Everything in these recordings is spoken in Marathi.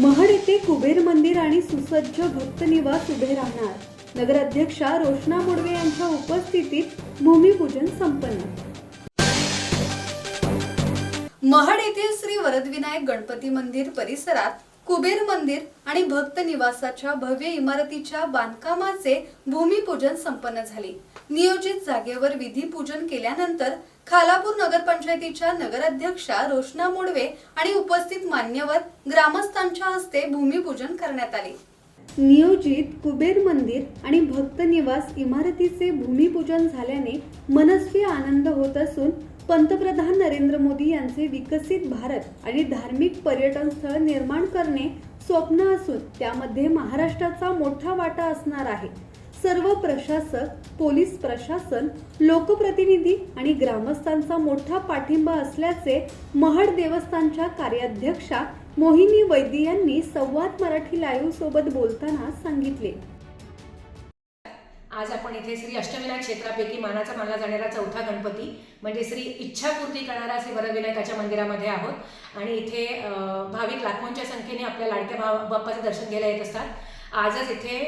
महड येथे कुबेर मंदिर आणि सुसज्ज भक्त निवास उभे राहणार. नगराध्यक्षा रोशना मुडवे यांच्या उपस्थितीत भूमिपूजन संपन्न. महड येथील श्री वरदविनायक गणपती मंदिर परिसरात कुबेर मंदिर आणि भक्त निवासाच्या भव्य इमारतीच्या बांधकामाचे भूमिपूजन संपन्न झाले. नियोजित जागेवर विधी पूजन केल्यानंतर खालापूर नगरपंचायतीच्या नगराध्यक्षा रोशना मोडवे आणि उपस्थित मान्यवर ग्रामस्थांच्या हस्ते भूमिपूजन करण्यात आले. नियोजित कुबेर मंदिर आणि भक्त निवास इमारतीचे भूमिपूजन झाल्याने मनस्वी आनंद होत असून पंतप्रधान नरेंद्र मोदी यांचे विकसित भारत आणि धार्मिक पर्यटन स्थळ निर्माण करणे स्वप्न असून त्यामध्ये महाराष्ट्राचा मोठा वाटा असणार आहे. सर्व प्रशासक पोलीस प्रशासन लोकप्रतिनिधी आणि ग्रामस्थांचा मोठा पाठिंबा असल्याचे महड देवस्थानच्या कार्याध्यक्षा मोहिनी वैद्य यांनी संवाद मराठी लाईव्ह सोबत बोलताना सांगितले. आज आपण इथे श्री अष्टविनायक क्षेत्रापैकी मानाचा मानला जाणारा चौथा गणपती म्हणजे श्री इच्छापूर्ती करणारा श्री वरविनायकाच्या मंदिरामध्ये आहोत. आणि इथे भाविक लाखोंच्या संख्येने आपल्या लाडक्या भाव बाप्पाचं दर्शन घ्यायला येत असतात. आजच इथे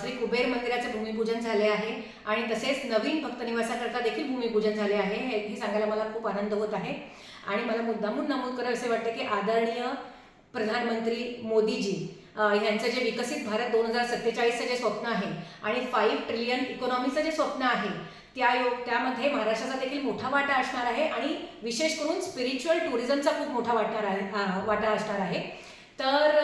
श्री कुबेर मंदिराचे भूमिपूजन झाले आहे. आणि तसेच नवीन भक्तनिवासाकरता देखील भूमिपूजन झाले आहे. हे सांगायला मला खूप आनंद होत आहे. आणि मला मुद्दामून नमूद करावं असे वाटतं की आदरणीय प्रधानमंत्री मोदीजी यांचं जे विकसित भारत दोन हजार सत्तेचाळीसचं जे स्वप्न आहे आणि फाईव्ह ट्रिलियन इकॉनॉमीचं जे स्वप्न आहे त्या योग त्यामध्ये महाराष्ट्राचा देखील मोठा वाटा असणार आहे आणि विशेष करून स्पिरिच्युअल टुरिझमचा खूप मोठा वाटणार आहे वाटा असणार आहे. तर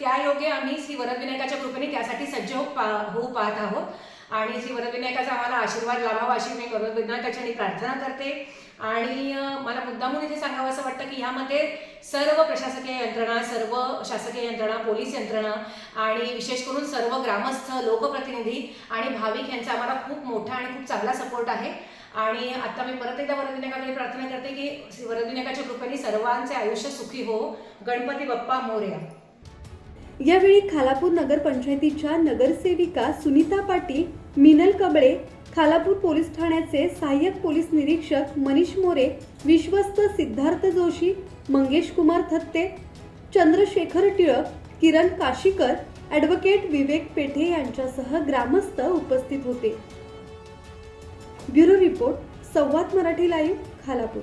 त्या योगे आम्ही श्री वरदविनायकाच्या कृपेने त्यासाठी सज्ज हो पा होऊ पाहत आहोत. आणि श्री वरदविनायकाचा आम्हाला आशीर्वाद लाभावा अशी मी वरविनायकाची आणि प्रार्थना करते. आणि मला मुद्दामून इथे सांगावं असं वाटतं की ह्यामध्ये सर्व प्रशासकीय यंत्रणा सर्व शासकीय यंत्रणा पोलीस यंत्रणा आणि विशेष करून सर्व ग्रामस्थ लोकप्रतिनिधी आणि भाविक यांचा आम्हाला खूप मोठा आणि खूप चांगला सपोर्ट आहे. आणि आता मी परत एकदा वरदविनायकाकडे प्रार्थना करते की श्री वरदविनायकाच्या कृपेने सर्वांचे आयुष्य सुखी हो. गणपती बाप्पा मोरया. यावेळी खालापूर नगरपंचायतीच्या नगरसेविका सुनीता पाटील मिनल कबळे खालापूर पोलीस ठाण्याचे सहाय्यक पोलीस निरीक्षक मनीष मोरे विश्वस्त सिद्धार्थ जोशी मंगेश कुमार थत्ते चंद्रशेखर टिळक किरण काशीकर ॲडव्होकेट विवेक पेठे यांच्यासह ग्रामस्थ उपस्थित होते. Bureau report Samvad Marathi live Khalapur.